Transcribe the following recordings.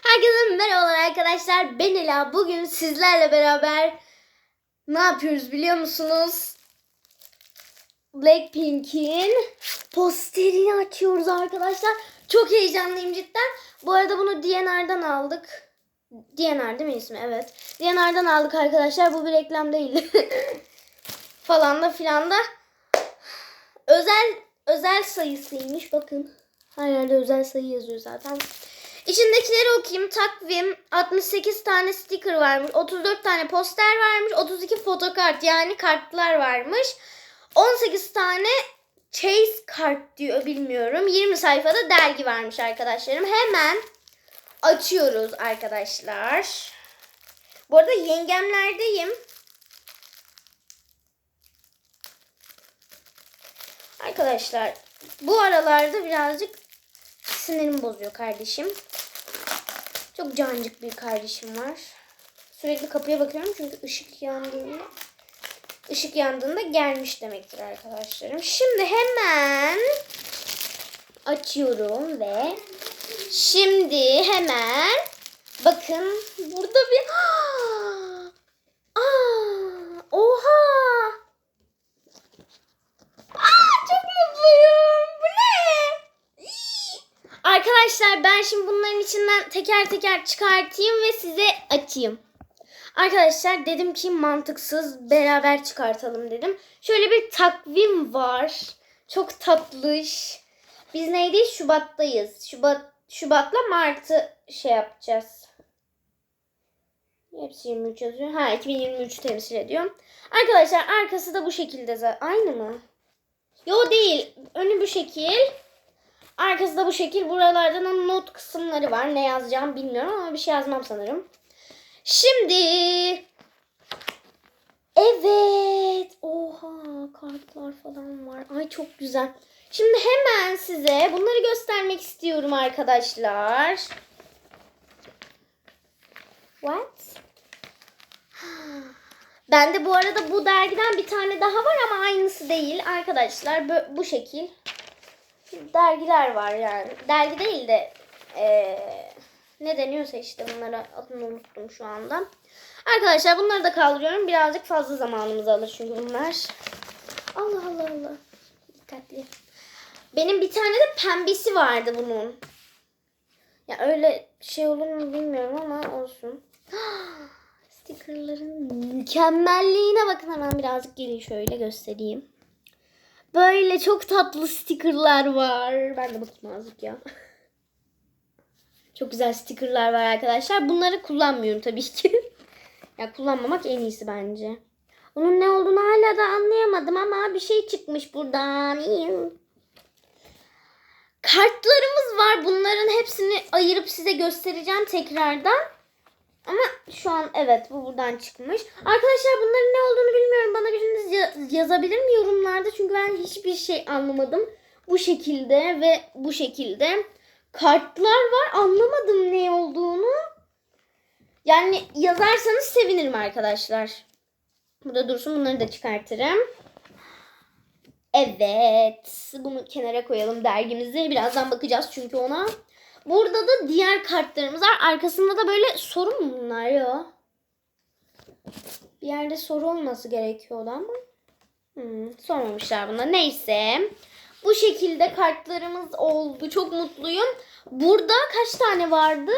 Herkese merhabalar arkadaşlar. Ben Ela. Bugün sizlerle beraber ne yapıyoruz biliyor musunuz? Blackpink'in posterini açıyoruz arkadaşlar. Çok heyecanlıyım cidden. Bu arada bunu DNR'dan aldık. DNR değil mi ismi? Evet. DNR'dan aldık arkadaşlar. Bu bir reklam değil. Falan da filan da. Özel özel sayısıymış. Bakın. Her yerde özel sayı yazıyor zaten. İçindekileri okuyayım. Takvim 68 tane sticker varmış. 34 tane poster varmış. 32 fotokart yani kartlar varmış. 18 tane chase kart diyor bilmiyorum. 20 sayfada dergi varmış arkadaşlarım. Hemen açıyoruz arkadaşlar. Bu arada yengemlerdeyim. Arkadaşlar bu aralarda birazcık sinirimi bozuyor kardeşim. Çok cancık bir kardeşim var. Sürekli kapıya bakıyorum çünkü ışık yandığında ışık yandığında gelmiş demektir arkadaşlarım. Şimdi hemen açıyorum ve şimdi hemen bakın burada bir Aa, oha! Aa, çok mutluyum. Bu ne? İy. Arkadaşlar ben şimdi bunların içinden teker teker çıkartayım ve size açayım. Arkadaşlar dedim ki mantıksız beraber çıkartalım dedim. Şöyle bir takvim var. Çok tatlış. Biz neydi? Şubat'tayız. Şubat Şubat'la Mart'ı şey yapacağız. Hepsi 23 yazıyor. Ha 2023 temsil ediyor. Arkadaşlar arkası da bu şekilde. za- Aynı mı? Yo değil. Önü bu şekil. Arkası da bu şekil. Buralarda da not kısımları var. Ne yazacağım bilmiyorum ama bir şey yazmam sanırım. Şimdi Evet. Oha kartlar falan var. Ay çok güzel. Şimdi hemen size bunları göstermek istiyorum arkadaşlar. What? Ben de bu arada bu dergiden bir tane daha var ama aynısı değil arkadaşlar. Bu şekil dergiler var yani. Dergi değil de eee, ne deniyorsa işte bunlara adını unuttum şu anda. Arkadaşlar bunları da kaldırıyorum. Birazcık fazla zamanımızı alır çünkü bunlar. Allah Allah Allah. Dikkatli. Benim bir tane de pembesi vardı bunun. Ya öyle şey olur mu bilmiyorum ama olsun. Stickerların mükemmelliğine bakın hemen birazcık gelin şöyle göstereyim. Böyle çok tatlı stickerlar var. Ben de bakayım azıcık ya. Çok güzel stickerlar var arkadaşlar. Bunları kullanmıyorum tabii ki. ya kullanmamak en iyisi bence. Bunun ne olduğunu hala da anlayamadım ama bir şey çıkmış buradan. Kartlarımız var. Bunların hepsini ayırıp size göstereceğim tekrardan. Ama şu an evet bu buradan çıkmış. Arkadaşlar bunların ne olduğunu bilmiyorum. Bana biriniz ya- yazabilir mi yorumlarda? Çünkü ben hiçbir şey anlamadım. Bu şekilde ve bu şekilde. Kartlar var. Anlamadım ne olduğunu. Yani yazarsanız sevinirim arkadaşlar. Burada dursun bunları da çıkartırım. Evet. Bunu kenara koyalım dergimizi. Birazdan bakacağız çünkü ona. Burada da diğer kartlarımız var. Arkasında da böyle soru mu bunlar ya? Bir yerde soru olması gerekiyordu ama. Hmm, sormamışlar buna. Neyse. Bu şekilde kartlarımız oldu. Çok mutluyum. Burada kaç tane vardı?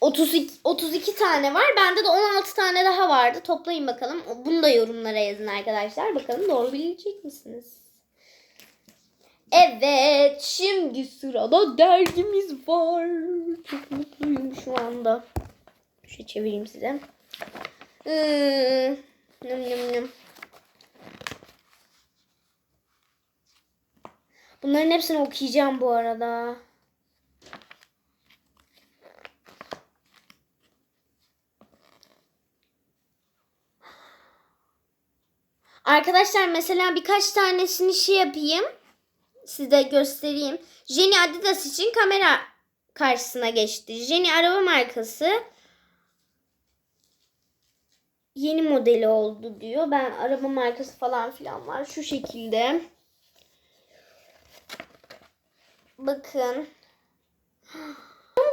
32, 32 tane var. Bende de 16 tane daha vardı. Toplayın bakalım. Bunu da yorumlara yazın arkadaşlar. Bakalım doğru bilecek misiniz? Evet, şimdi sırada dergimiz var. Çok mutluyum şu anda. Şöyle çevireyim size. Hmm, nım nım nım. Bunların hepsini okuyacağım bu arada. Arkadaşlar mesela birkaç tanesini şey yapayım size göstereyim. Jenny Adidas için kamera karşısına geçti. Jenny araba markası yeni modeli oldu diyor. Ben araba markası falan filan var. Şu şekilde. Bakın.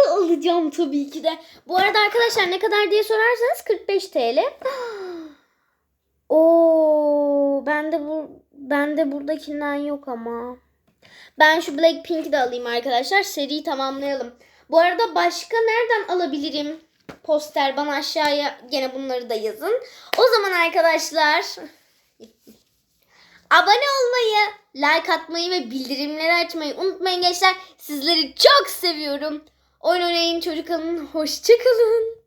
alacağım tabii ki de. Bu arada arkadaşlar ne kadar diye sorarsanız 45 TL. Oo, ben de bu ben de buradakinden yok ama. Ben şu Blackpink'i de alayım arkadaşlar. Seriyi tamamlayalım. Bu arada başka nereden alabilirim? Poster bana aşağıya gene bunları da yazın. O zaman arkadaşlar abone olmayı, like atmayı ve bildirimleri açmayı unutmayın gençler. Sizleri çok seviyorum. Oyun oynayın çocuk alın. Hoşçakalın.